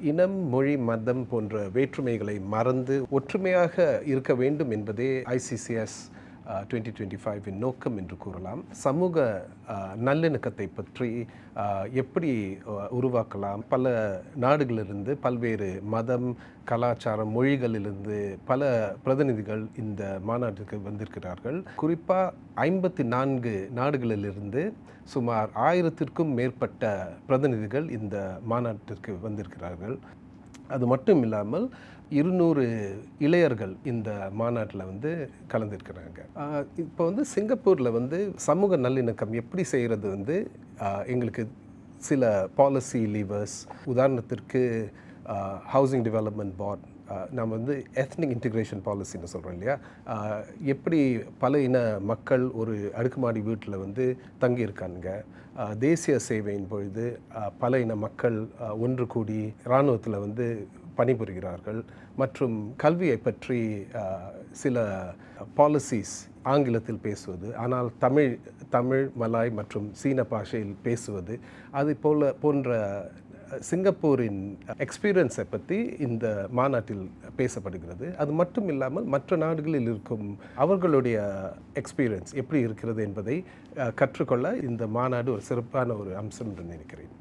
இனம் மொழி மதம் போன்ற வேற்றுமைகளை மறந்து ஒற்றுமையாக இருக்க வேண்டும் என்பதே ஐசிசிஎஸ் டுவெண்ட்டி டுவெண்ட்டி ஃபைவின் நோக்கம் என்று கூறலாம். சமூக நல்லிணக்கத்தை பற்றி எப்படி உருவாக்கலாம்? பல நாடுகளிலிருந்து பல்வேறு மதம் கலாச்சாரம் மொழிகளிலிருந்து பல பிரதிநிதிகள் இந்த மாநாட்டிற்கு வந்திருக்கிறார்கள். குறிப்பாக ஐம்பத்தி நான்கு நாடுகளிலிருந்து சுமார் ஆயிரத்திற்கும் மேற்பட்ட பிரதிநிதிகள் இந்த மாநாட்டிற்கு வந்திருக்கிறார்கள். அது மட்டும் இல்லாமல் இருநூறு இளையர்கள் இந்த மாநாட்டில் வந்து கலந்துருக்கிறாங்க. இப்போ வந்து சிங்கப்பூரில் வந்து சமூக நல்லிணக்கம் எப்படி செய்கிறது வந்து எங்களுக்கு சில பாலிசி லீவர்ஸ் உதாரணத்திற்கு ஹவுசிங் டெவலப்மெண்ட் பார்ட் நம்ம வந்து எத்னிக் இன்டிகிரேஷன் பாலிசின்னு சொல்கிறோம் இல்லையா? எப்படி பல இன மக்கள் ஒரு அடுக்குமாடி வீட்டில் வந்து தங்கியிருக்காங்க. தேசிய சேவையின் பொழுது பல இன மக்கள் ஒன்று கூடி இராணுவத்தில் வந்து பணிபுரிகிறார்கள். மற்றும் கல்வியை பற்றி சில பாலிசிஸ் ஆங்கிலத்தில் பேசுவது ஆனால் தமிழ் தமிழ் மலாய் மற்றும் சீன பாஷையில் பேசுவது அது போல போன்ற சிங்கப்பூரின் எக்ஸ்பீரியன்ஸை பற்றி இந்த மாநாட்டில் பேசப்படுகிறது. அது மட்டும் இல்லாமல் மற்ற நாடுகளில் இருக்கும் அவர்களுடைய எக்ஸ்பீரியன்ஸ் எப்படி இருக்கிறது என்பதை கற்றுக்கொள்ள இந்த மாநாடு ஒரு சிறப்பான ஒரு அம்சம் என்று நினைக்கிறேன்.